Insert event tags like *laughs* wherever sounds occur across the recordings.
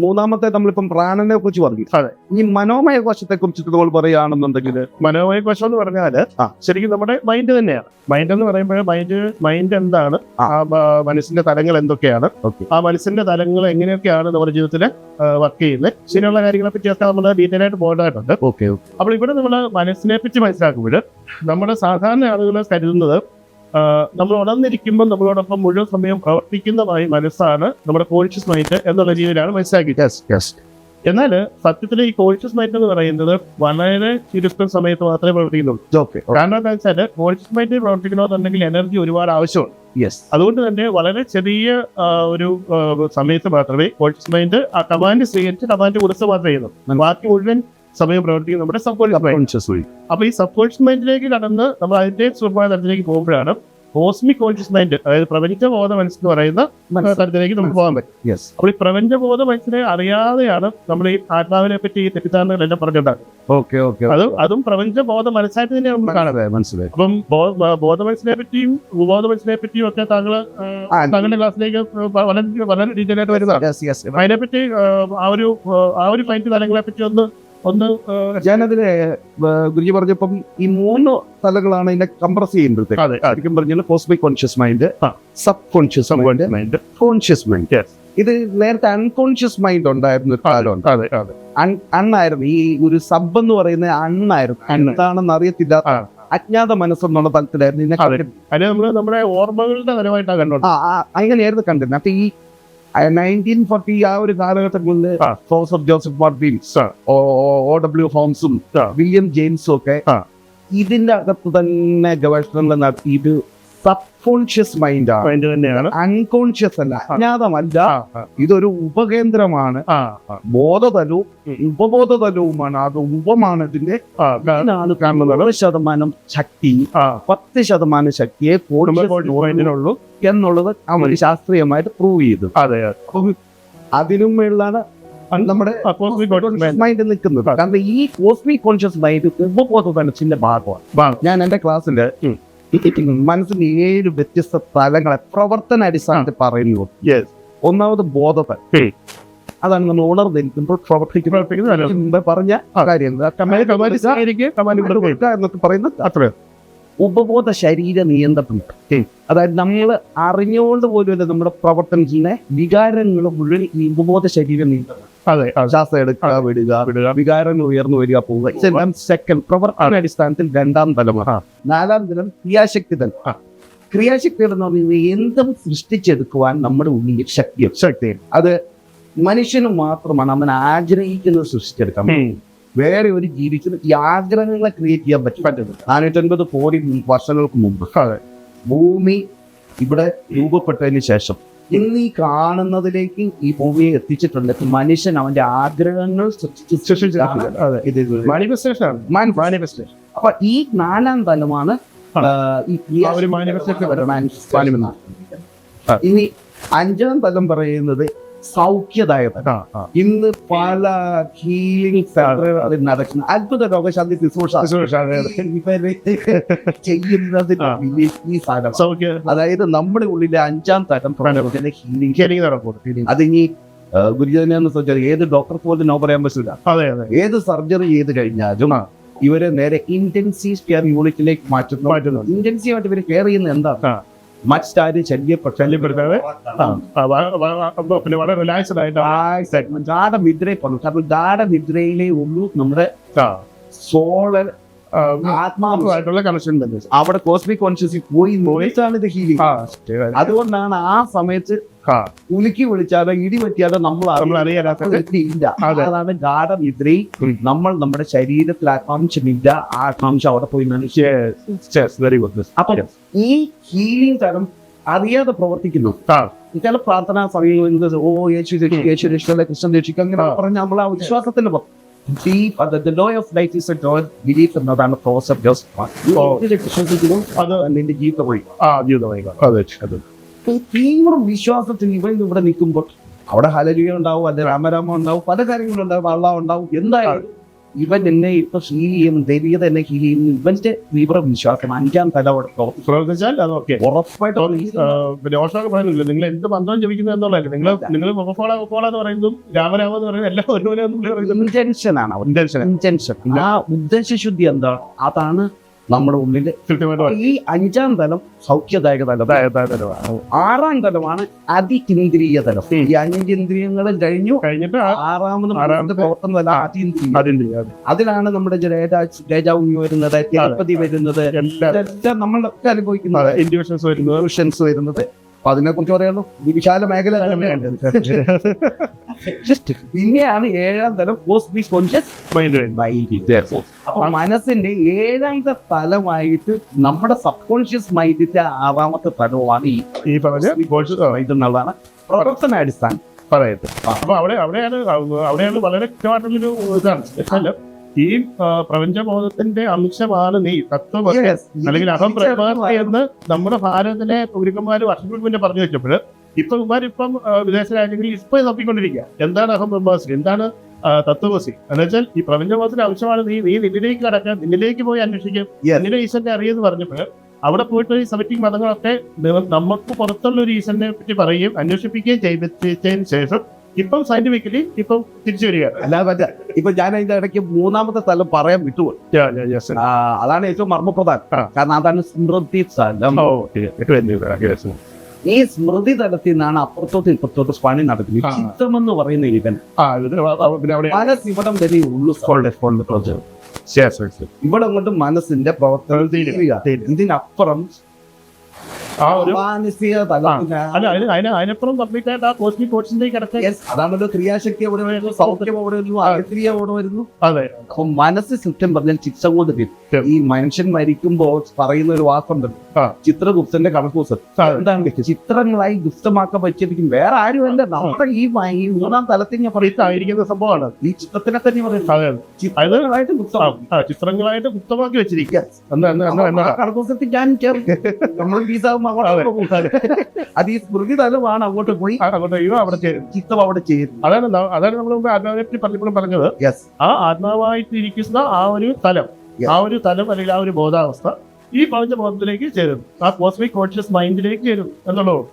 മൂന്നാമത്തെ നമ്മളിപ്പം പ്രാണനെ കുറിച്ച് പറഞ്ഞു. അതെ. ഈ മനോമയ കോശത്തെ കുറിച്ച് നമ്മൾ പറയുകയാണെന്നുണ്ടെങ്കിൽ മനോമയ കോശം എന്ന് പറഞ്ഞാൽ ശരിക്കും നമ്മുടെ മൈൻഡ് തന്നെയാണ്. മൈൻഡ് എന്ന് പറയുമ്പോൾ മൈൻഡ് മൈൻഡ് എന്താണ്? ആ. മനസ്സിന്റെ തലങ്ങൾ എന്തൊക്കെയാണ്? ആ മനസ്സിന്റെ തലങ്ങൾ എങ്ങനെയൊക്കെയാണ് നമ്മുടെ ജീവിതത്തിൽ വർക്ക് ചെയ്യുന്നത്? ശരിയുള്ള കാര്യങ്ങളെ പറ്റിയൊക്കെ നമ്മൾ ഡീറ്റെയിൽ ആയിട്ട് പോകേണ്ടതായിട്ടുണ്ട്. ഓക്കെ അപ്പോൾ ഇവിടെ നമ്മൾ മനസ്സിനെ പറ്റി മനസ്സിലാക്കുമ്പോൾ നമ്മുടെ സാധാരണ ആളുകൾ കരുതുന്നത് നമ്മൾ ഉണർന്നിരിക്കുമ്പോൾ നമ്മളോടൊപ്പം മുഴുവൻ സമയം പ്രവർത്തിക്കുന്നതായി മനസ്സാണ് നമ്മുടെ കോൺഷ്യസ് മൈൻഡ് എന്നുള്ള രീതിയിലാണ് മനസ്സിലാക്കിയത്. എന്നാൽ സത്യത്തിൽ ഈ കോൺഷ്യസ് മൈൻഡ് എന്ന് പറയുന്നത് വളരെ ചുരുക്കം സമയത്ത് മാത്രമേ പ്രവർത്തിക്കുന്നുള്ളൂ. ഓക്കെ കാരണം എന്താ വെച്ചാൽ കോൺഷ്യസ് മൈൻഡ് പ്രവർത്തിക്കണമെന്നുണ്ടെങ്കിൽ എനർജി ഒരുപാട് ആവശ്യമുണ്ട് യെസ് അതുകൊണ്ട് തന്നെ വളരെ ചെറിയ ഒരു സമയത്ത് മാത്രമേ കോൺഷ്യസ് മൈൻഡ് ആ കമാൻഡ് സ്വീകരിച്ച് കമാൻഡ് കൊടുത്ത് മാത്രമേ ചെയ്യുന്നു ബാക്കി മുഴുവൻ സമയം പ്രവർത്തിക്കും നമ്മുടെ സബ് കോൺഷ്യസ് വഴി അപ്പൊ ഈ സബ് കോൺഷ്യസ് മൈൻഡിലേക്ക് കടന്ന് നമ്മൾ അതിന്റെ സ്വഭാവ തലത്തിലേക്ക് പോകുമ്പോഴാണ് കോസ്മിക് കോൺഷ്യസ് മൈൻഡ് അതായത് പ്രപഞ്ച ബോധ മനസ്സ്. എന്ന് പറയുന്ന തരത്തിലേക്ക് നമുക്ക് പോകാൻ പറ്റും. അപ്പോൾ ഈ പ്രപഞ്ചബോധ മനസ്സിനെ അറിയാതെയാണ് നമ്മൾ ഈ ആത്മാവിനെ പറ്റി ഈ തെറ്റിദ്ധാരണകളെല്ലാം പറഞ്ഞിട്ടുണ്ടാകും ഓക്കെ ഓക്കെ അതും അതും പ്രപഞ്ചബോധ മനസ്സായിട്ട് തന്നെ നമ്മൾ കാണാതെ മനസ്സിലായി. അപ്പം ബോധ മനസ്സിനെ പറ്റിയും ഉപബോധ മനസ്സിനെ പറ്റിയും ഒക്കെ താങ്കൾ. താങ്കളുടെ ക്ലാസ്സിലേക്ക് വളരെ വളരെ ഡീറ്റെയിൽ ആയിട്ട് വരുന്നതാണ്. അതിനെപ്പറ്റി ആ, ഒരു ആ, ആ ഒരു മൈൻഡ് തലങ്ങളെ പറ്റി ഒന്ന് ഒന്ന് ഏർ, ഗുരുജി പറഞ്ഞപ്പം ഈ മൂന്ന് തലകളാണ് ഇതിനെ കംപ്രസ് ചെയ്യുമ്പോഴത്തേക്ക്. അതെ ശരിക്കും പറഞ്ഞാൽ cosmic conscious mind. Sub conscious mind conscious mind ഇത് നേരത്തെ അൺകോൺഷ്യസ് മൈൻഡ് ഉണ്ടായിരുന്ന ഒരു കാലമുണ്ട് അണ്ണായിരുന്നു. ഈ ഒരു സബ് എന്ന് പറയുന്നത് അണ്ണായിരുന്നു. അണ്ണ്. എന്താണെന്ന് അറിയത്തില്ല. അജ്ഞാത മനസ്സെന്നുള്ള തലത്തിലായിരുന്നു. ഇതിനെ നമ്മുടെ ഓർമ്മകളുടെ ആ ആ, അങ്ങനെയായിരുന്നു കണ്ടിരുന്നത്. അപ്പൊ ഈ നയന്റീൻ ഫോർട്ടി ആ ഒരു കാലഘട്ടങ്ങളിൽ ആ. ജോസഫ് ആ. ഒ ഡബ്ല്യു ഹോംസും. വില്യം ജെയിംസും ഒക്കെ. ഇതിന്റെ അകത്ത് തന്നെ ഗവേഷണങ്ങൾ നടത്തിയിട്ട് സബ് കോൺഷ്യസ് മൈൻഡ് ആണ് മൈൻഡ് തന്നെയാണ്. അൺകോൺഷ്യസ് അല്ല അജ്ഞാതമല്ല. ഇതൊരു ഉപകേന്ദ്രമാണ്. ബോധതലവും. ഉപബോധതലവുമാണ്. അത് ഉപമാണ് ഇതിന്റെ കാണുന്നത് ശതമാനം ശക്തി. പത്ത് ശതമാനം ശക്തിയെ നുള്ളൂ. എന്നുള്ളത് അവർ ശാസ്ത്രീയമായിട്ട് പ്രൂവ് ചെയ്തു. അതെ അതിനും മേളിലാണ് നമ്മുടെ മൈൻഡ് നിൽക്കുന്നത്. കാരണം ഈ കോസ്മിക് കോൺഷ്യസ് മൈൻഡ് ഉപബോധ തലത്തിന്റെ ഭാഗമാണ്. ഞാൻ എന്റെ ക്ലാസ്സിൽ ഉം. മനസ്സിന്റെ ഏഴ് വ്യത്യസ്ത തലങ്ങളെ പ്രവർത്തന അടിസ്ഥാനത്തിൽ പറയുന്നു. ഒന്നാമത് ബോധത്തെ. അതാണ് നമ്മൾ ഉണർന്നിരിക്കുമ്പോൾ പ്രവർത്തിക്കുന്ന പ്രവർത്തിക്കുന്നത് പറഞ്ഞ. കാര്യം എന്നൊക്കെ പറയുന്നത് അത്രേ. ഉപബോധ ശരീര നിയന്ത്രണം അതായത് നമ്മൾ അറിഞ്ഞുകൊണ്ട് പോലും നമ്മുടെ പ്രവർത്തനത്തിലെ വികാരങ്ങൾ മുഴുവൻ ഈ ഉപബോധ ശരീര നിയന്ത്രണം അതെ എടുക്കുക വിടുക. വികാരങ്ങൾ ഉയർന്നു വരിക പോവുക. ഇതെല്ലാം സെക്കൻഡ് പ്രവർത്തന അടിസ്ഥാനത്തിൽ രണ്ടാം തലമുറ. നാലാം തലം ക്രിയാശക്തി തലം ആ. ക്രിയാശക്തി എന്ന് പറയുന്നത് എന്തും സൃഷ്ടിച്ചെടുക്കുവാൻ നമ്മുടെ ഉള്ളിൽ ശക്തിയുണ്ട്. ശക്തി അത് മനുഷ്യന് മാത്രമാണ് അവൻ ആഗ്രഹിക്കുന്നത് സൃഷ്ടിച്ചെടുക്കാൻ വേറെ ഒരു ജീവിക്കും ഈ ആഗ്രഹങ്ങളെ ക്രിയേറ്റ് ചെയ്യാൻ പറ്റും. പറ്റുന്നത് നാനൂറ്റൻപത് കോടി വർഷങ്ങൾക്ക് മുമ്പ് ഭൂമി ഇവിടെ രൂപപ്പെട്ടതിന് ശേഷം ഇന്ന് ഈ കാണുന്നതിലേക്ക് ഈ ഭൂമിയെ എത്തിച്ചിട്ടുണ്ട്. മനുഷ്യൻ അവന്റെ ആഗ്രഹങ്ങൾ. മാനിഫെസ്റ്റേഷൻ മാനിഫെസ്റ്റേഷൻ അപ്പൊ ഈ നാലാം തലമാണ് ഇനി അഞ്ചാം തലം പറയുന്നത് ആ ഇന്ന് പല ഹീലിംഗ് സെന്ററുകളിൽ നടക്കുന്ന. അത്ഭുത രോഗശാന്തി ശുശ്രൂഷ. ചെയ്യുന്നതിന് അതായത് നമ്മുടെ ഉള്ളിലെ അഞ്ചാം തരം ഹീലിംഗ് അതിനി ഗുരുജനെന്ന് വെച്ചാൽ ഏത് ഡോക്ടർ പോലും നോ പറയാൻ പറ്റില്ല ഏത് സർജറി ചെയ്ത് കഴിഞ്ഞാലും. ഇവരെ നേരെ ഇന്റൻസീവ് കെയർ യൂണിറ്റിലേക്ക് മാറ്റുന്നു. മാറ്റുന്നുണ്ട്. ഇന്റൻസീവ് ആയിട്ട് ഇവർ കെയർ ചെയ്യുന്നത് എന്താണ്? ശല്യപ്പെട്ട ശല്യപ്പെടുത്താതെ പിന്നെ വളരെ റിലാക്സ്ഡ് ആയിട്ട് കാരണം ഗാഠനിദ്രയിലേ ഉള്ളൂ നമ്മുടെ സോളർ കണക്ഷൻ തന്നെ അവിടെ കോസ്മിക് കോൺഷ്യസ് പോയി നോയിച്ചാണ് ഇത് ഹീലിംഗ് അതുകൊണ്ടാണ് ആ സമയത്ത് ഉലുക്കി വിളിച്ചാലോ ഇടി പറ്റിയാലോ നമ്മൾ ഇല്ല. അതെ. അതാണ് ഗാഠനിദ്രയിൽ ഉം. നമ്മൾ നമ്മുടെ ശരീരത്തിൽ ആകാംക്ഷമില്ല ഇല്ല ആകാംക്ഷ അവിടെ പോയി വെരി ഗുഡ് അപ്പൊ ഈ ഹീലിംഗ് തരം അറിയാതെ പ്രവർത്തിക്കുന്നു. ചില പ്രാർത്ഥനാ സമയങ്ങളിൽ ഓ യേശു യേശു രക്ഷിക്കല്ലേ കൃഷ്ണൻ അങ്ങനെ പറഞ്ഞ നമ്മൾ ആ വിശ്വാസത്തിന്റെ പുറത്ത്. The law of life is a belief എന്നതാണ് പ്രോസ് ഓഫ്. വിശ്വസിക്കുന്നു അത് നിന്റെ ജീവിത വഴി ആ ജീവിതമായി അതെ അതെ ഈ തീവ്ര വിശ്വാസത്തിൽ ഇവൻ ഇവിടെ നിൽക്കുമ്പോൾ അവിടെ ഹലലിയ ഉണ്ടാവും അല്ലെ രാമരാമ ഉണ്ടാവും പല കാര്യങ്ങളുണ്ടാവും ഉണ്ടാവും വള്ളം ഉണ്ടാവും. എന്തായാലും ഇവൻ എന്നെ ഇപ്പൊ ഹീൽ ചെയ്യും ദൈവികത എന്നെ ഹീൽ ചെയ്യും ഇവന്റെ തീവ്ര വിശ്വാസം അഞ്ചാം തല പ്രവർത്തിച്ചാൽ അത് ഓക്കെ ഉറപ്പായിട്ടും പിന്നെ ഓഷോക്ക് പറയുന്നില്ല നിങ്ങൾ എന്ത് ബന്ധം ജപിക്കുന്നത് എന്നുള്ളതല്ല? നിങ്ങൾ നിങ്ങൾ എന്ന് പറയുന്നതും രാമരാമ എന്ന് പറയുന്നത് എല്ലാം ഒരുപോലെ ഇന്റൻഷൻ ആ ഉദ്ദേശശുദ്ധി എന്താണ് അതാണ് നമ്മുടെ ഉള്ളിൽ ഈ അഞ്ചാം തലം സൗഖ്യദായക തലം. ആറാം തലമാണ് അതികേന്ദ്രീയ തലം. ഈ അഞ്ചിന്ദ്രിയങ്ങളും കഴിഞ്ഞു കഴിഞ്ഞിട്ട് ആറാമത് പ്രവർത്തനം തല അതീന്ദ്രിയം അതിലാണ് നമ്മുടെ രാജാവ് വരുന്നത് തിരുപ്പതി വരുന്നത്. എല്ലാ. നമ്മളൊക്കെ അനുഭവിക്കുന്നത്. സൊല്യൂഷൻസ് വരുന്നത്. അപ്പൊ അതിനെ കുറിച്ച് പറയാനുള്ളൂ ഈ വിശാല മേഖല പിന്നെയാണ് ഏഴാം തലം അപ്പൊ മനസ്സിന്റെ ഏഴാമത്തെ തലമായിട്ട് നമ്മുടെ സബ് കോൺഷ്യസ് മൈൻഡിന്റെ ആറാമത്തെ തലമാണ് ഈ ഇതെന്നുള്ളതാണ് പ്രവർത്തനാടിസ്ഥാനം പറയുന്നത് അപ്പൊ അവിടെ അവിടെയാണ് അവിടെയാണ് വളരെ കൃത്യമായിട്ടുള്ളൊരു ഇതാണ്. ഈ പ്രപഞ്ചബോധത്തിന്റെ അംശമാണ് നീ തത്വം അല്ലെങ്കിൽ അഹം പ്രഭാത എന്ന് നമ്മുടെ ഭാരതത്തിലെ പൗരന്മാർ വർഷങ്ങൾക്ക് മുന്നേ പറഞ്ഞു വെച്ചപ്പോൾ ഇപ്പൊ ഇപ്പം വിദേശ രാജ്യങ്ങളിൽ ഇപ്പൊ തപ്പിക്കൊണ്ടിരിക്കുക എന്താണ് അഹം ബ്രഹ്മാസി എന്താണ് തത്വമസി എന്ന് വെച്ചാൽ ഈ പ്രപഞ്ചബോധത്തിന്റെ അംശമാണ് നീ നീ നിന്നിലേക്ക് കടക്കാൻ നിന്നിലേക്ക് പോയി അന്വേഷിക്കും. നിന്നെ ഈശ്വരനെ അറിയെന്ന് പറഞ്ഞപ്പോൾ അവിടെ പോയിട്ട് ഈ സെമറ്റിക് മതങ്ങളൊക്കെ നമുക്ക് പുറത്തുള്ള ഒരു ഈശ്വരനെ പറ്റി പറയുകയും അന്വേഷിപ്പിക്കുകയും ചെയ്തതിന് ശേഷം ഇപ്പം സയന്റിഫിക്കലി ഇപ്പം തിരിച്ചു വരിക അല്ലാതെ പറ്റ ഇപ്പൊ ഞാൻ അതിന്റെ ഇടയ്ക്ക് മൂന്നാമത്തെ സ്ഥലം പറയാൻ വിട്ടുപോയി. അതാണ് ഏറ്റവും മർമ്മപ്രധാനം. കാരണം അതാണ് സ്മൃതി സ്ഥലം. ഈ സ്മൃതി തലത്തിൽ നിന്നാണ് അപ്പുറത്തോട്ട് ഇപ്പുറത്തോട്ട് പണി നടക്കുന്നത്. ചിത്തം എന്ന് പറയുന്ന ഇവൻ. മനസ്സ് ഇവിടം വരെ ഉള്ളു. ഇവിടെ അങ്ങോട്ട് മനസ്സിന്റെ പ്രവർത്തനം തീരും. ആ ഒരു മാനസിക അല്ല തലത്തിനാണ് അതിന് അതിന് അതിനപ്പുറം കംപ്ലീറ്റ് ആയിട്ട് ആ കോസ്മിക് കോഴ്സിലേക്ക് കിടക്കാൻ Yes, അതാണല്ലോ ക്രിയാശക്തി വരുന്നു സൗഖ്യം വരുന്നു അതെ. അപ്പൊ മനസ്സ് സിസ്റ്റം പറഞ്ഞാൽ ചിത്രം കൊണ്ട് ഈ മനുഷ്യൻ മരിക്കുമ്പോൾ പറയുന്ന ഒരു വാക്കുണ്ട്. ചിത്രഗുപ്തന്റെ കണക്കൂസ്. എന്താണ്? ചിത്രങ്ങളായി ഗുപ്തമാക്കാൻ പറ്റിയിരിക്കും വേറെ ആരുമല്ല നമ്മുടെ ഈ മൂന്നാം തലത്തിൽ ഞാൻ പറയുന്ന സംഭവമാണ്. ഈ ചിത്രത്തിനെ തന്നെ പറയുന്നത്. ചിത്രങ്ങളായിട്ട് ചിത്രങ്ങളായിട്ട് ഗുപ്തമാക്കി വെച്ചിരിക്കുക. കണക്കൂസത്തിൽ ഞാൻ ചേർത്ത് *laughs* നമ്മൾ പോകും. അത്. ഈ സ്മൃതി തലമാണ് അങ്ങോട്ട് പോയി. അങ്ങോട്ട് അവിടെ ചിത്രം അവിടെ ചെയ്യുന്നു അതാണ് അതാണ് നമ്മൾ മുമ്പ് ആത്മാവിനെ പറ്റി പറഞ്ഞപ്പോഴും പറഞ്ഞത് ആ ആത്മാവായിട്ട് ഇരിക്കുന്ന ആ ഒരു തലം ആ ഒരു തലം അല്ലെങ്കിൽ ആ ഒരു ബോധാവസ്ഥ ഈ പഞ്ചബോധത്തിലേക്ക് ചേരും ആ കോസ്മിക് കോൺഷ്യസ് മൈൻഡിലേക്ക് ചേരും എന്നുള്ളത്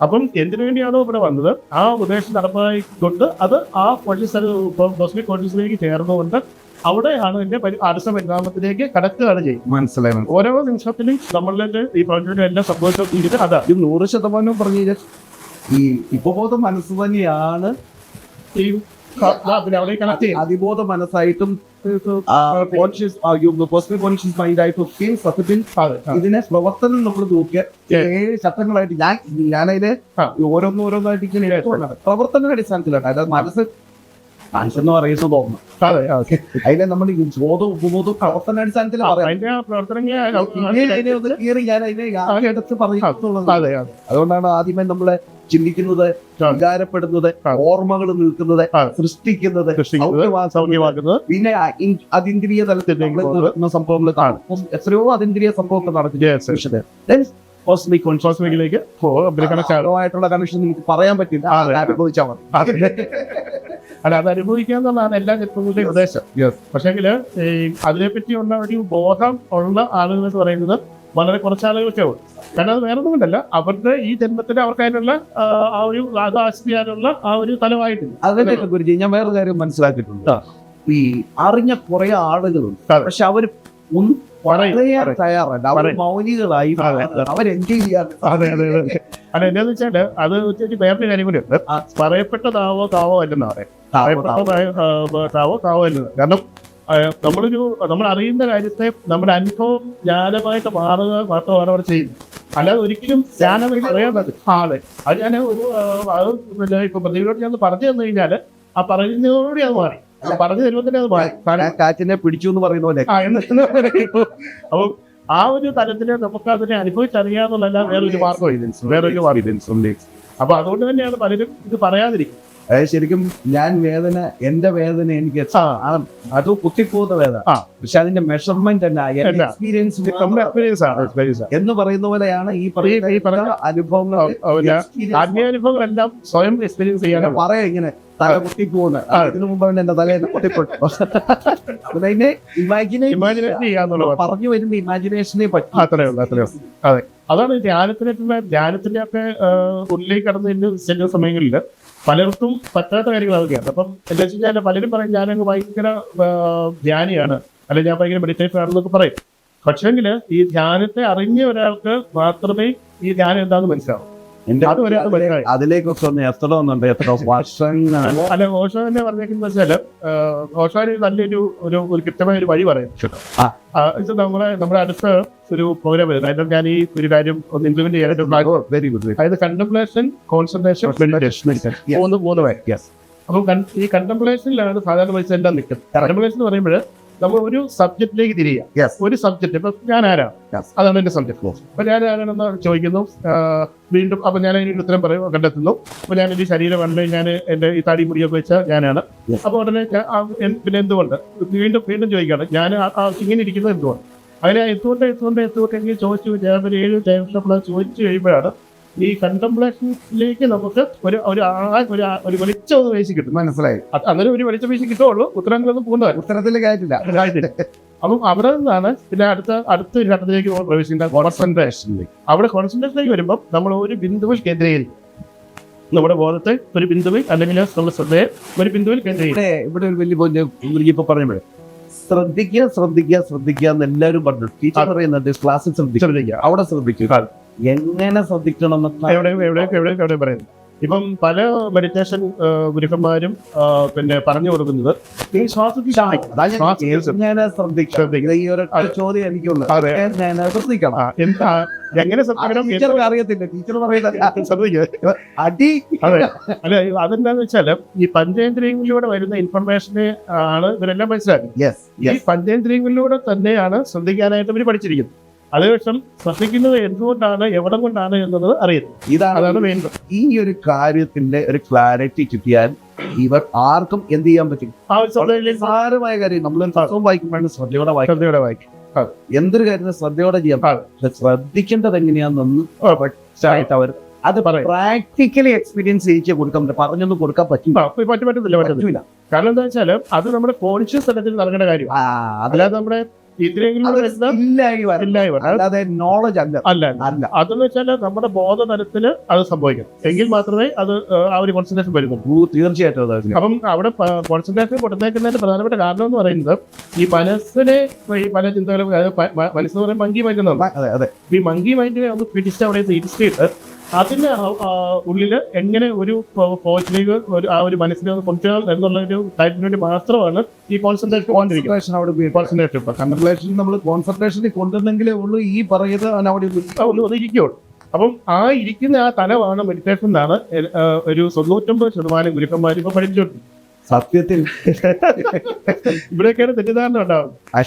അപ്പം എന്തിനു വേണ്ടിയാണോ ഇവിടെ വന്നത്? ആ ഉപദേശം നടപ്പായിക്കൊണ്ട് അത് ആ കോൺഷ്യസ് കോസ്മിക് കോൺഷ്യസിലേക്ക് ചേർന്നുകൊണ്ട് അവിടെയാണ് എന്റെ അടുത്ത പരിണാമത്തിലേക്ക് കടക്കുകയാണ് ചെയ്യുന്നത്. മനസ്സിലായി. ഓരോ നിമിഷത്തിലും നമ്മളുടെ ഈ പ്രപഞ്ചത്തിലെ എല്ലാം സംഭവിച്ചിട്ട് അതാ. ഇത് നൂറ് ശതമാനം പറഞ്ഞു കഴിഞ്ഞാൽ ഈ ഉപബോധ മനസ്സ് തന്നെയാണ്. ഈ അവിടെ കണക്ട് ചെയ്യും. അതിബോധ മനസ്സായിട്ടും കോൺഷ്യസ് കോൺഷ്യസ് സത്യത്തിൽ. ഇതിനെ പ്രവർത്തനം നമ്മൾ നോക്കിയ. ഏഴ് ചട്ടങ്ങളായിട്ട് ഞാൻ ഞാനതിന് ഓരോന്നോരോന്നായിട്ട് ഇങ്ങനെ പ്രവർത്തന അടിസ്ഥാനത്തിലാണ്. അതായത് മനസ്സ് മനുഷ്യന്ന് പറയുന്നത് തോന്നുന്നു. അതെ ആ. അതിനെ നമ്മൾ ഈ ബോധവും ഉപബോധവും പ്രവർത്തന അടിസ്ഥാനത്തിൽ ഞാൻ അതിനെ എടുത്ത് പറയുന്നുള്ളത് അതെ അതെ അതുകൊണ്ടാണ് ആദ്യമേ നമ്മളെ ചിന്തിക്കുന്നത്. വികാരപ്പെടുന്നത് ഓർമ്മകൾ നിൽക്കുന്നത് സൃഷ്ടിക്കുന്നത് പിന്നെ അതിന്ദ്രിയ തലത്തിൽ നടക്കുന്ന സംഭവങ്ങൾ കാണും. എത്രയോ അതിന്ദ്രിയ സംഭവങ്ങൾ Yes, yes. നടക്കും കോസ്മിക് കോസ്മിക്കിലേക്ക് ആയിട്ടുള്ള കണക്ഷൻ നിങ്ങൾക്ക് പറയാൻ പറ്റില്ല. അനുഭവിച്ചാൽ മതി. *laughs* അല്ല അത് അനുഭവിക്കുക എന്നുള്ളതാണ് എല്ലാ ചിത്രങ്ങളുടെയും ഉദ്ദേശം. പക്ഷേങ്കിൽ ഈ അതിനെപ്പറ്റിയുള്ള ഒരു ബോധം ഉള്ള ആളുകൾ എന്ന് പറയുന്നത് വളരെ കുറച്ച് ആളുകൾക്കേ ഉള്ളൂ. കാരണം അത് വേറെ അവരുടെ ഈ ജന്മത്തിന് അവർക്ക് അതിനുള്ള ആ, ഒരു അത് ആ ഒരു തലമായിട്ടില്ല. അതിനെ ഗുരുജി ഞാൻ വേറെ കാര്യം മനസ്സിലാക്കിയിട്ടുണ്ട്. ഈ അറിഞ്ഞ കുറെ ആളുകളുണ്ട്. പക്ഷെ അവർ ഒന്നും പറയും, പറയാൻ തയ്യാറല്ല. അവർ. മൗനികളായി അവർ എൻജോയ് ചെയ്യാൻ അതെ അതെ അതെ. അല്ല എന്താന്ന് വെച്ചാൽ അത് വെച്ചിട്ട് വേറൊരു കാര്യം കൂടി ഉണ്ട് പറയപ്പെട്ടതാവോ പറയപ്പെട്ട താവോ താവോ അല്ലെന്ന് പറയാം താവോ കാരണം നമ്മളൊരു നമ്മൾ അറിയുന്ന കാര്യത്തെ നമ്മുടെ അനുഭവം ജ്ഞാനമായിട്ട് മാറുക മാത്രമാണ് അവർ ചെയ്യുന്നത്. അല്ലാതെ ഒരിക്കലും ജ്ഞാനം അറിയാൻ പറ്റും ആ, അതെ. ഞാൻ ഒരു പിന്നെ ഇപ്പൊ പ്രതികളോട് ഞാൻ പറഞ്ഞു തന്നു കഴിഞ്ഞാൽ ആ പറയുന്നതോടുകൂടി അത് മാറി. പറഞ്ഞു തരുമ്പോൾ തന്നെ അത് മാറി. കാറ്റിനെ പിടിച്ചു എന്ന് പറയുന്ന പോലെ. അപ്പൊ ആ ഒരു തലത്തിൽ നമുക്ക് അതിനെ അനുഭവിച്ചറിയാന്നുള്ള വേറൊരു മാർഗം വേറൊരു മാർഗം അപ്പൊ അതുകൊണ്ട് തന്നെയാണ് പലരും ഇത് പറയാതിരിക്കും അതായത് ശരിക്കും ഞാൻ വേദന എന്റെ വേദന എനിക്ക് അത് കുത്തിപ്പോകുന്ന വേദന. പക്ഷെ അതിന്റെ മെഷർമെന്റ് അല്ല. എക്സ്പീരിയൻസ് എക്സ്പീരിയൻസ് എന്ന് പറയുന്ന പോലെയാണ് ഈ പറയുന്ന അനുഭവങ്ങൾ എല്ലാം സ്വയം എക്സ്പീരിയൻസ് ചെയ്യാനാണ്. പറയാ ഇങ്ങനെ തല പൊട്ടിപ്പോകുന്ന അതിനു ഇതിനു മുമ്പ് അവൻ എന്റെ തല എന്നെ പൊട്ടിപ്പെട്ടു അതിനെ ചെയ്യാന്നുള്ള പറഞ്ഞു വരുന്ന ഇമാജിനേഷനെ പറ്റി. അത്രേ ഉള്ളൂ അത്രേ ഉള്ളൂ. അതെ. അതാണ് ധ്യാനത്തിന് ധ്യാനത്തിന്റെ ഒക്കെ ഉള്ളിൽ കടന്നതിന്റെ ചില സമയങ്ങളിൽ പലർക്കും പറ്റാത്ത കാര്യങ്ങൾ അതൊക്കെയാണ് അപ്പം എന്താ വെച്ച് കഴിഞ്ഞാൽ പലരും പറയും ഞാനങ്ങ് ഭയങ്കര ധ്യാനിയാണ്. അല്ലെങ്കിൽ ഞാൻ ഭയങ്കര മെഡിറ്റേറ്റർ ആണെന്നൊക്കെ പറയും. പക്ഷേങ്കിൽ ഈ ധ്യാനത്തെ അറിഞ്ഞ ഒരാൾക്ക് മാത്രമേ ഈ ധ്യാനം എന്താണെന്ന് മനസ്സിലാവും. അതിലേക്കൊക്കെ ഒന്ന് എത്ര ഒന്നുണ്ട് എത്ര വർഷങ്ങൾ *laughs* അല്ല ഓഷോ തന്നെ പറഞ്ഞേക്കുന്ന വെച്ചാൽ ഘോഷാന് നല്ലൊരു ഒരു ഒരു കൃത്യമായ ഒരു വഴി പറയും. നമ്മുടെ നമ്മളെ നമ്മുടെ അടുത്ത ഒരു പ്രോഗ്രാം വരുന്നത്. അതിനകത്ത് ഞാൻ ഈ ഒരു കാര്യം ഒന്ന് ഇംപ്ലിമെന്റ് ചെയ്യാനായിട്ട് വെരി ഗുഡ് അതായത് കണ്ടംപ്ലേഷൻ കോൺസെൻട്രേഷൻ മൂന്ന് മൂന്ന് വേ യെസ് അപ്പം കൺ- ഈ കണ്ടംപ്ലേഷനിലാണ് സാധാരണ പൈസ എല്ലാം നിൽക്കുന്നത്? കണ്ടംപ്ലേഷൻ എന്ന് പറയുമ്പോൾ നമ്മൾ ഒരു സബ്ജക്റ്റിലേക്ക് തിരിയുക ഒരു സബ്ജക്റ്റ്. ഇപ്പൊ ഞാൻ ആരാണ് അതാണ് എന്റെ സബ്ജക്ട് അപ്പൊ ഞാൻ ആരാണെന്ന് ചോദിക്കുന്നു വീണ്ടും അപ്പൊ ഞാൻ അതിന് ഉത്തരം പറയും കണ്ടെത്തുന്നു. അപ്പൊ ഞാൻ എന്റെ ശരീരം കണ്ട് ഞാൻ എന്റെ ഈ താടി മുടിയൊക്കെ വെച്ച ഞാനാണ്. അപ്പൊ ഉടനെ പിന്നെ എന്തുകൊണ്ട്? വീണ്ടും വീണ്ടും ചോദിക്കുകയാണ്. ഞാൻ ഇങ്ങനെ ഇരിക്കുന്നത് എന്തുകൊണ്ട്? അങ്ങനെ എത്തുകൊണ്ട് എത്തുകൊണ്ട് എത്തുകൊണ്ട് എങ്കിൽ ചോദിച്ചു. ഞാൻ ഒരു ഏഴ് നമ്മൾ ചോദിച്ചു കഴിയുമ്പോഴാണ് ഈ കണ്ടംപ്ലേഷനിലേക്ക് നമുക്ക് ഒരു ഒരു ഒരു ഒരു വെളിച്ചം ഒന്ന് വീശി കിട്ടും മനസ്സിലായി അങ്ങനെ ഒരു വെളിച്ചം വീശി കിട്ടുള്ളൂ ഉത്തരങ്ങളൊന്നും പൂണ്ടല്ല ഉത്തരത്തിൽ ആയിട്ടില്ല ആയിട്ടില്ല. അപ്പം അവിടെ നിന്നാണ് പിന്നെ അടുത്ത അടുത്ത ഒരു ഘട്ടത്തിലേക്ക് നമ്മൾ പ്രവേശിക്കുന്ന കോൺസെൻട്രേഷനിലേക്ക് അവിടെ കോൺസെൻട്രേഷനിലേക്ക് വരുമ്പോൾ നമ്മൾ ഒരു ബിന്ദുവിൽ കേന്ദ്രീകരിക്കും. നമ്മുടെ ബോധത്തെ ഒരു ബിന്ദുവിൽ അല്ലെങ്കിൽ നമ്മുടെ ശ്രദ്ധയെ ഒരു ബിന്ദുവിൽ കേന്ദ്രീകരിക്കും. ഇവിടെ ഒരു വലിയ പോയിന്റ് ഇപ്പൊ പറയുമ്പോൾ ശ്രദ്ധിക്കുക ശ്രദ്ധിക്കുക ശ്രദ്ധിക്കുക എന്ന് എല്ലാവരും പറഞ്ഞു. ടീച്ചർ പറയുന്നുണ്ട് ക്ലാസ്സിൽ ശ്രദ്ധിക്കുക അവിടെ ശ്രദ്ധിക്കുക. എങ്ങനെ ശ്രദ്ധിക്കണം പറയുന്നത്? ഇപ്പം പല മെഡിറ്റേഷൻ ഗുരുക്കന്മാരും പിന്നെ പറഞ്ഞു കൊടുക്കുന്നത് ഈ ശ്രദ്ധിക്കണം. ഒരു ചോദ്യം ശ്രദ്ധിക്കണം? എന്താ എങ്ങനെ അറിയത്തില്ല. ടീച്ചർ പറയുന്നത് *laughs* അടി. അല്ല അതെന്താന്ന് വെച്ചാൽ ഈ പഞ്ചേന്ദ്രിയങ്ങളിലൂടെ വരുന്ന ഇൻഫർമേഷനെ ആണ് ഇവരെല്ലാം മനസ്സിലാക്കുന്നത്. യെസ് ഈ പഞ്ചേന്ദ്രിയങ്ങളിലൂടെ തന്നെയാണ് ശ്രദ്ധിക്കാനായിട്ട് ഇവർ പഠിച്ചിരിക്കുന്നത്. അതേപക്ഷം ശ്രദ്ധിക്കുന്നത് എന്തുകൊണ്ടാണ് എവിടെ കൊണ്ടാണ് എന്നത് അറിയുന്നത് ഇതാണ് അതാണ് മെയിൻ ഈ ഒരു കാര്യത്തിന്റെ ഒരു ക്ലാരിറ്റി കിട്ടിയാൽ ഇവർ ആർക്കും എന്ത് ചെയ്യാൻ പറ്റും? സാരമായ കാര്യം നമ്മൾ പുസ്തകം വായിക്കുമ്പോഴാണ് ശ്രദ്ധയോടെ വായിക്കും ശ്രദ്ധയോടെ വായിക്കും എന്തൊരു കാര്യം ശ്രദ്ധയോടെ ചെയ്യാം? ശ്രദ്ധിക്കേണ്ടത് എങ്ങനെയാണെന്ന് ആ, ആയിട്ട് അവർ അത് പറയും. പ്രാക്ടിക്കലി എക്സ്പീരിയൻസ് ചെയ്യിച്ച് കൊടുക്കാൻ പറ്റും. പറഞ്ഞൊന്നും കൊടുക്കാൻ പറ്റില്ല. പറ്റത്തില്ല കാരണം എന്താ വെച്ചാൽ അത് നമ്മുടെ കോൺഷ്യസ് തലത്തിൽ നടക്കേണ്ട കാര്യം. അതിലാതെ അല്ലാതെ നമ്മുടെ അല്ലാതെ നോളജ് അല്ല. അല്ല അല്ല. അതെന്ന് വെച്ചാൽ നമ്മുടെ ബോധതലത്തിൽ അത് സംഭവിക്കണം. എങ്കിൽ മാത്രമേ അത് ആ, ഒരു കോൺസെൻട്രേഷൻ വരുന്നുള്ളൂ. തീർച്ചയായിട്ടും അപ്പം അവിടെ കോൺസെൻട്രേഷൻ കൊടുത്തേക്കുന്നതിന്റെ പ്രധാനപ്പെട്ട കാരണം എന്ന് പറയുന്നത് ഈ മനസ്സിനെ ഈ പല ചിന്തകളും മനസ്സെന്ന് പറയുമ്പോൾ മങ്കി മൈൻഡ് അതെ അതെ. ഈ മങ്കി മൈൻഡിനെ ഒന്ന് പിടിച്ച് അവിടെ തിരിച്ചിട്ട് അതിന്റെ ഉള്ളിൽ എങ്ങനെ ഒരു പോസിറ്റീവ് ഒരു ആ ഒരു മനസ്സിനെ കൊണ്ടുവരാം എന്നുള്ള ഒരു കാര്യത്തിന് വേണ്ടി മാത്രമാണ് ഈ കോൺസെൻട്രേഷൻ കോൺസെൻട്രേഷൻ അവിടെ കോൺസെൻട്രേഷൻ കോൺസെൻട്രേഷൻ നമ്മൾ കോൺസെൻട്രേഷനിൽ കൊണ്ടുവന്നെങ്കിലേ ഉള്ളൂ ഈ പറയുന്നത് അവൻ അവിടെ ഒന്ന് ഒതുക്കിക്കോളും അപ്പം ആ ഇരിക്കുന്ന ആ തലമാണ് മെഡിറ്റേഷൻ എന്നാണ് ഒരു തൊണ്ണൂറ്റൊമ്പത് ശതമാനം ഗുരുക്കന്മാർ ഇപ്പൊ പഠിച്ചോട്ടു സത്യത്തിൽ. ഇവിടെയൊക്കെയാണ് തെറ്റിദ്ധാരണ ഉണ്ടാവും ആ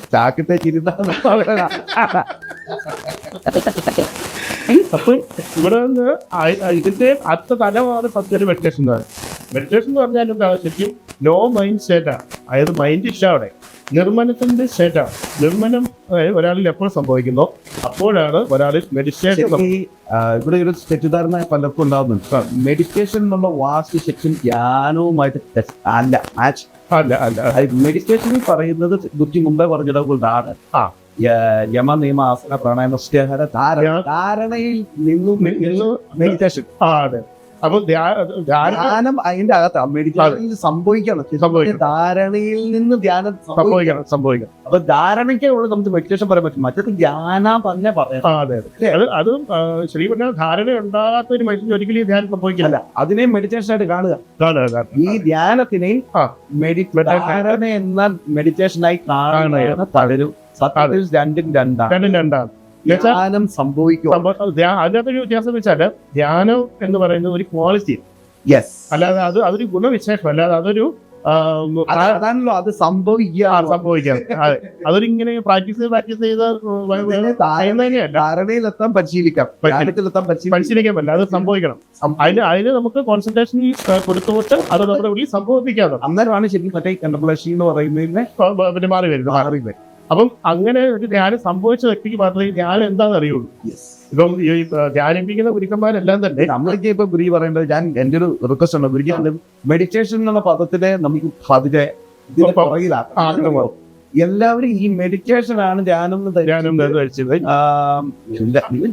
സ്റ്റാക്കത്തെ ചിരിതാണ് അപ്പൊ ഇവിടെ നിന്ന് ഇതിന്റെ അടുത്ത തലമാണ് സത്യം മെഡിറ്റേഷൻ എന്ന് പറയുന്നത്. മെഡിറ്റേഷൻ എന്ന് പറഞ്ഞാൽ എന്താ? ശരിക്കും നോ മൈൻഡ് സ്റ്റേറ്റാണ് അതായത് മൈൻഡ് ഇല്ല അവിടെ. നിർമ്മനത്തിന്റെ സ്റ്റേറ്റാണ് നിർമ്മലം ഒരാളിൽ എപ്പോൾ സംഭവിക്കുന്നു. അപ്പോഴാണ് ഒരാളിൽ മെഡിറ്റേഷൻ ഇവിടെ ഒരു തെറ്റിദ്ധാരണ പലർക്കും ഉണ്ടാകുന്നുണ്ട് മെഡിറ്റേഷൻ എന്നുള്ള വാക്ക് ശരിക്കും ധ്യാനവുമായിട്ട് അല്ല അല്ല അല്ല. മെഡിറ്റേഷൻ പറയുന്നത് ബുദ്ധി മുമ്പേ പറഞ്ഞിടകൊണ്ടാണ് ആ. യമ നിയമ ആസന ധാരണയിൽ നിന്നും മെഡിറ്റേഷൻ ആ അതെ. അപ്പൊ ധ്യാ- ധ്യാനം അതിന്റെ അകത്ത് മെഡിറ്റേഷനിൽ സംഭവിക്കണം. ധാരണയിൽ നിന്ന് ധ്യാനം സംഭവിക്കണം സംഭവിക്കണം. അപ്പൊ ധാരണയ്ക്കുള്ള നമുക്ക് മെഡിറ്റേഷൻ പറയാൻ പറ്റും. മറ്റത് ധ്യാന തന്നെ പറയാം. അതെ അതെ. ശരി പറഞ്ഞാൽ ധാരണ ഉണ്ടാകാത്ത ഒരു മനുഷ്യൻ ഒരിക്കലും ധ്യാനം സംഭവിക്കില്ല. അതിനെ മെഡിറ്റേഷൻ ആയിട്ട് കാണുക. ഈ ധ്യാനത്തിനെ. ധാരണ എന്ന മെഡിറ്റേഷനായി കാണുകയാണ്. പലരും. സത്യത്തിൽ രണ്ടും രണ്ടാണ്. രണ്ടും രണ്ടാണ്. ധ്യാനം അതിനകത്തൊരു വ്യത്യാസം വെച്ചാൽ ധ്യാനം എന്ന് പറയുന്നത് ഒരു ക്വാളിറ്റി യെസ് അല്ലാതെ അത് അതൊരു ഗുണവിശേഷം അല്ലാതെ അതൊരു അത് അതാണല്ലോ അത് സംഭവിക്കുക. സംഭവിക്കാം. അതെ. അതൊരിങ്ങനെ പ്രാക്ടീസ് പ്രാക്ടീസ് ചെയ്ത ധാരണയിലെത്താൻ പരിശീലിക്കാം. പരിശീലിക്കാൻ പറ്റില്ല. അത് സംഭവിക്കണം. അതിന് അതിന് നമുക്ക് കോൺസെൻട്രേഷൻ കൊടുത്തുകൊണ്ട് അത് നമ്മുടെ ഉള്ളിൽ സംഭവിപ്പിക്കാതെ. അന്നേരമാണ് ശരിക്കും മറ്റേ കണ്ടപ്ലേഷൻ എന്ന് പറയുന്നതിന് മാറി വരുന്നത് മാറി വരും. അപ്പം അങ്ങനെ ഒരു ധ്യാനം സംഭവിച്ച വ്യക്തിക്ക് മാത്രമേ ധ്യാനം എന്താണെന്ന് അറിയുള്ളൂ. ഇപ്പം ഈ ധ്യാനിപ്പിക്കുന്ന ഗുരുക്കന്മാരെല്ലാം തന്നെ നമ്മൾക്ക് ഇപ്പൊ ഗുരു പറയേണ്ടത് ഞാൻ എന്റെ ഒരു റിക്വസ്റ്റ് ഉണ്ട് ഗുരുക്ക് മെഡിറ്റേഷൻ എന്നുള്ള പദത്തിലെ നമുക്ക് അതിന്റെ. എല്ലാവരും ഈ മെഡിറ്റേഷൻ ആണ് ധ്യാനം എന്ന് ധ്യാനം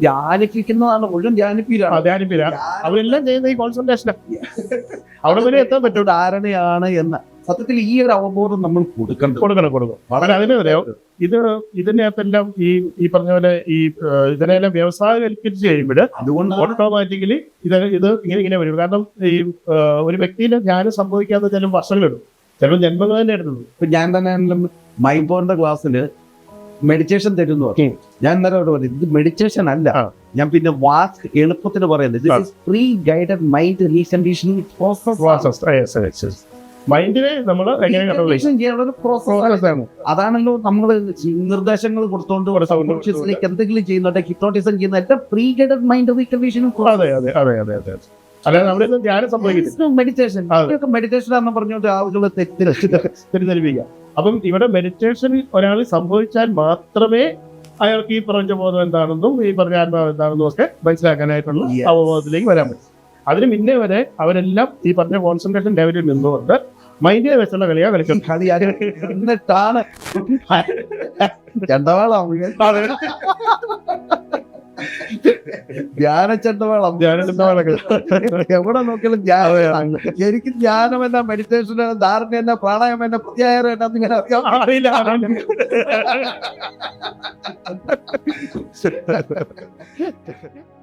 ധ്യാനിപ്പിക്കുന്നതാണ് മുഴുവൻ ധ്യാനിപ്പില്ല അവരെല്ലാം ചെയ്യുന്ന ഈ കോൺസെൻട്രേഷനാണ് അവിടെ വരെ എത്താൻ പറ്റും. ധാരണയാണ് എന്ന്. സത്യത്തിൽ ഈ ഒരു അവബോധം നമ്മൾ കൊടുക്കണം കൊടുക്കണം. കൊടുക്കും വളരെ അതിനെ അറിയാം ഇത് ഇതിനകത്തെല്ലാം ഈ ഈ പറഞ്ഞ പോലെ ഈ ഇതിനെല്ലാം വ്യവസായവൽക്കരിച്ച് കഴിയുമ്പോൾ അതുകൊണ്ട് ഓട്ടോമാറ്റിക്കലി ഇത് ഇത് ഇങ്ങനെ ഇങ്ങനെ വരും. കാരണം ഈ ഒരു വ്യക്തിയിലെ ധ്യാനം സംഭവിക്കാത്ത ചില വർഷങ്ങളെടുക്കും ചിലപ്പോൾ ജന്മങ്ങൾ തന്നെ എടുത്തത് ഇപ്പൊ ഞാൻ തന്നെ മൈബോറിന്റെ ക്ലാസ്സിൽ മെഡിറ്റേഷൻ തരുന്നു ഞാൻ നേരെ അവിടെ പറഞ്ഞു ഇത് മെഡിറ്റേഷൻ അല്ല. ഞാൻ പിന്നെ വാക്ക് എളുപ്പത്തിന് പറയുന്നത്. Is pre guided mind reconditioning process മൈൻഡിനെ നമ്മൾ എങ്ങനെ കൺട്രോൾ ചെയ്യും ചെയ്യാനുള്ള ഒരു പ്രോസസ് Process ആണ്. അതാണല്ലോ നമ്മൾ നിർദ്ദേശങ്ങൾ കൊടുത്തോണ്ട് കോൺഷ്യസ്ലേക്ക് എന്തെങ്കിലും ചെയ്യുന്നുണ്ട് ഹിപ്നോട്ടിസം ചെയ്യുന്ന എല്ലാം പ്രീ ഗൈഡഡ് മൈൻഡ് റീകണ്ടീഷനും അതെ അതെ അതെ അതെ അതെ അല്ലാതെ അവിടെ ധ്യാനം സംഭവിക്കുന്നില്ല മെഡിറ്റേഷൻ. മെഡിറ്റേഷൻ ആണെന്ന് പറഞ്ഞുകൊണ്ട് തെറ്റില്ല തെറ്റിദ്ധരിപ്പിക്കുക. അപ്പം ഇവിടെ മെഡിറ്റേഷൻ ഒരാൾ സംഭവിച്ചാൽ മാത്രമേ അയാൾക്ക് ഈ പ്രപഞ്ചബോധം എന്താണെന്നും ഈ പറഞ്ഞ ആത്മാവ് എന്താണെന്നും ഒക്കെ മനസ്സിലാക്കാനായിട്ടുള്ള. അവബോധത്തിലേക്ക് വരാൻ പറ്റും. അതിന് മുന്നേ വരെ അവരെല്ലാം ഈ പറഞ്ഞ കോൺസെൻട്രേഷൻ ലെവലിൽ നിന്നുകൊണ്ട് മൈൻഡിനെ വെച്ചുള്ള കളിയാ കളിക്കുന്നത്. കളി ആര് എന്നിട്ടാണ് ചെണ്ടവാളം. എവിടെ നോക്കിയാലും എനിക്ക് ധ്യാനം എന്ന മെഡിറ്റേഷൻ എന്നാ ധാരണ എന്ന പ്രാണായം എന്ന പ്രത്യാഹാരം എന്നാ ഇങ്ങനെ അറിയാം. അറിയില്ല അറിയില്ല. *laughs*